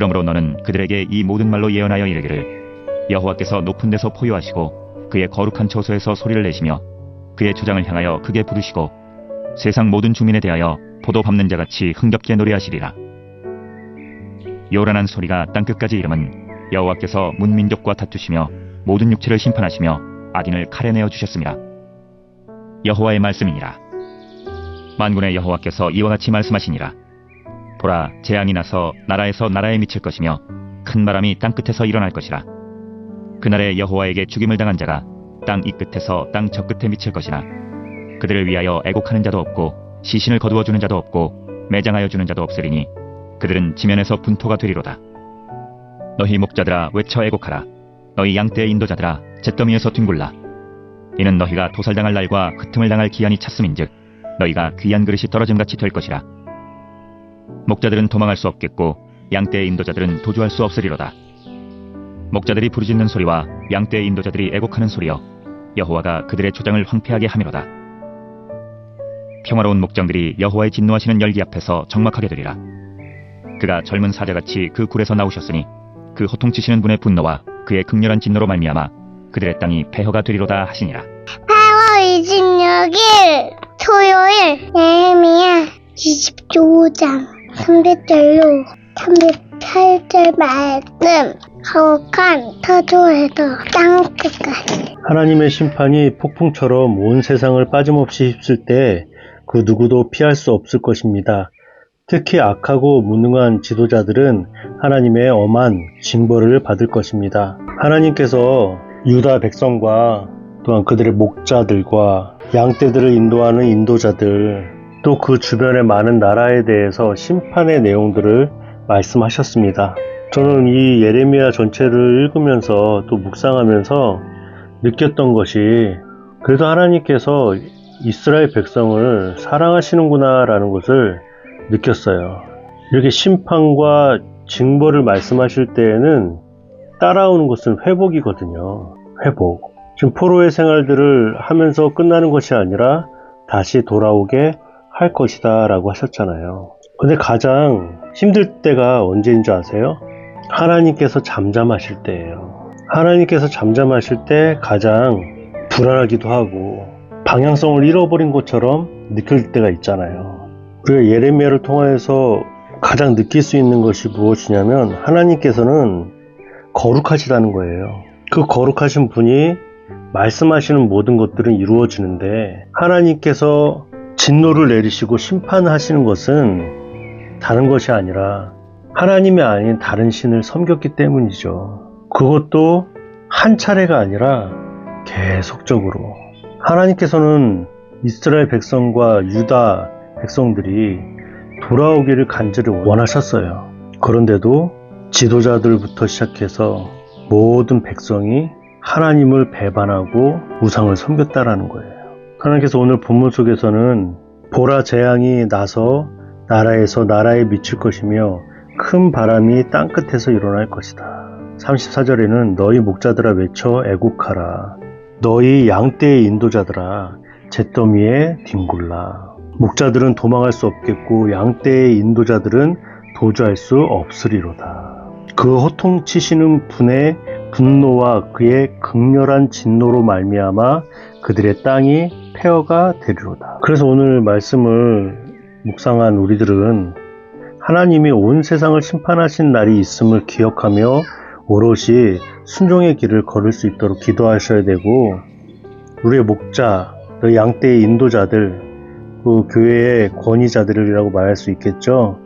그러므로 너는 그들에게 이 모든 말로 예언하여 이르기를 여호와께서 높은 데서 포효하시고 그의 거룩한 처소에서 소리를 내시며 그의 주장을 향하여 크게 부르시고 세상 모든 주민에 대하여 포도 밟는 자같이 흥겹게 노래하시리라. 요란한 소리가 땅 끝까지 이름은 여호와께서 문민족과 다투시며 모든 육체를 심판하시며 악인을 칼에 내어 주셨습니다. 여호와의 말씀이니라. 만군의 여호와께서 이와 같이 말씀하시니라. 보라, 재앙이 나서 나라에서 나라에 미칠 것이며 큰 바람이 땅 끝에서 일어날 것이라. 그날에 여호와에게 죽임을 당한 자가 땅 이 끝에서 땅 저 끝에 미칠 것이나 그들을 위하여 애곡하는 자도 없고 시신을 거두어 주는 자도 없고 매장하여 주는 자도 없으리니 그들은 지면에서 분토가 되리로다. 너희 목자들아 외쳐 애곡하라. 너희 양떼의 인도자들아 잿더미에서 뒹굴라. 이는 너희가 도살당할 날과 흩음을 당할 기한이 찼음인즉 너희가 귀한 그릇이 떨어짐같이 될 것이라. 목자들은 도망할 수 없겠고 양떼의 인도자들은 도주할 수 없으리로다. 목자들이 부르짖는 소리와 양떼의 인도자들이 애곡하는 소리여 여호와가 그들의 초장을 황폐하게 하미로다. 평화로운 목장들이 여호와의 진노하시는 열기 앞에서 적막하게 되리라. 그가 젊은 사자같이 그 굴에서 나오셨으니 그 호통치시는 분의 분노와 그의 극렬한 진노로 말미암아 그들의 땅이 폐허가 되리로다 하시니라. 8월 26일 토요일 예레미야 25장 300절로 308절 말씀 거룩한 터조에서 땅끝까지 하나님의 심판이 폭풍처럼 온 세상을 빠짐없이 휩쓸 때 그 누구도 피할 수 없을 것입니다. 특히 악하고 무능한 지도자들은 하나님의 엄한 징벌을 받을 것입니다. 하나님께서 유다 백성과 또한 그들의 목자들과 양떼들을 인도하는 인도자들 또 그 주변의 많은 나라에 대해서 심판의 내용들을 말씀하셨습니다. 저는 이 예레미야 전체를 읽으면서 또 묵상하면서 느꼈던 것이 그래도 하나님께서 이스라엘 백성을 사랑하시는구나 라는 것을 느꼈어요. 이렇게 심판과 징벌을 말씀하실 때에는 따라오는 것은 회복이거든요. 회복. 지금 포로의 생활들을 하면서 끝나는 것이 아니라 다시 돌아오게 할 것이다 라고 하셨잖아요. 근데 가장 힘들 때가 언제인 줄 아세요? 하나님께서 잠잠하실 때예요. 하나님께서 잠잠하실 때 가장 불안하기도 하고 방향성을 잃어버린 것처럼 느낄 때가 있잖아요. 우리가 예레미야를 통해서 가장 느낄 수 있는 것이 무엇이냐면 하나님께서는 거룩하시다는 거예요. 그 거룩하신 분이 말씀하시는 모든 것들은 이루어지는데 하나님께서 진노를 내리시고 심판하시는 것은 다른 것이 아니라 하나님이 아닌 다른 신을 섬겼기 때문이죠. 그것도 한 차례가 아니라 계속적으로. 하나님께서는 이스라엘 백성과 유다 백성들이 돌아오기를 간절히 원하셨어요. 그런데도 지도자들부터 시작해서 모든 백성이 하나님을 배반하고 우상을 섬겼다라는 거예요. 하나님께서 오늘 본문 속에서는 보라 재앙이 나서 나라에서 나라에 미칠 것이며 큰 바람이 땅 끝에서 일어날 것이다. 34절에는 너희 목자들아 외쳐 애국하라. 너희 양떼의 인도자들아 잿더미에 뒹굴라. 목자들은 도망할 수 없겠고 양떼의 인도자들은 도주할 수 없으리로다. 그 호통치시는 분의 분노와 그의 극렬한 진노로 말미암아 그들의 땅이 폐허가 되리로다. 그래서 오늘 말씀을 묵상한 우리들은 하나님이 온 세상을 심판하신 날이 있음을 기억하며 오롯이 순종의 길을 걸을 수 있도록 기도하셔야 되고 우리의 목자, 또 양떼의 인도자들, 그 교회의 권위자들이라고 말할 수 있겠죠.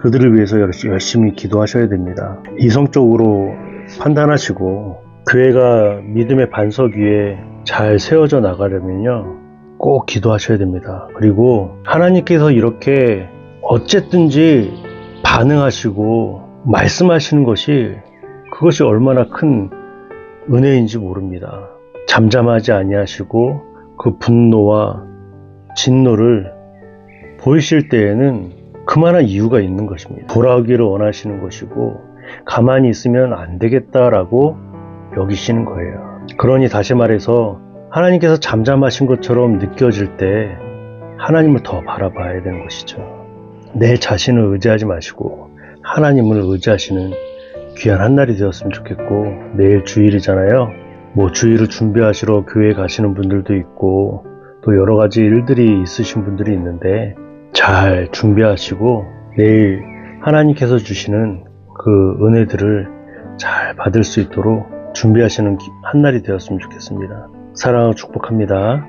그들을 위해서 열- 열심히 기도하셔야 됩니다. 이성적으로 판단하시고 교회가 믿음의 반석 위에 잘 세워져 나가려면요. 꼭 기도하셔야 됩니다. 그리고 하나님께서 이렇게 어쨌든지 반응하시고 말씀하시는 것이 그것이 얼마나 큰 은혜인지 모릅니다. 잠잠하지 아니하시고 그 분노와 진노를 보이실 때에는 그만한 이유가 있는 것입니다. 돌아오기를 원하시는 것이고 가만히 있으면 안 되겠다라고 여기시는 거예요. 그러니 다시 말해서 하나님께서 잠잠하신 것처럼 느껴질 때 하나님을 더 바라봐야 되는 것이죠. 내 자신을 의지하지 마시고 하나님을 의지하시는 귀한 한 날이 되었으면 좋겠고 내일 주일이잖아요. 뭐 주일을 준비하시러 교회 가시는 분들도 있고 또 여러 가지 일들이 있으신 분들이 있는데 잘 준비하시고 내일 하나님께서 주시는 그 은혜들을 잘 받을 수 있도록 준비하시는 기- 한 날이 되었으면 좋겠습니다. 사랑하고 축복합니다.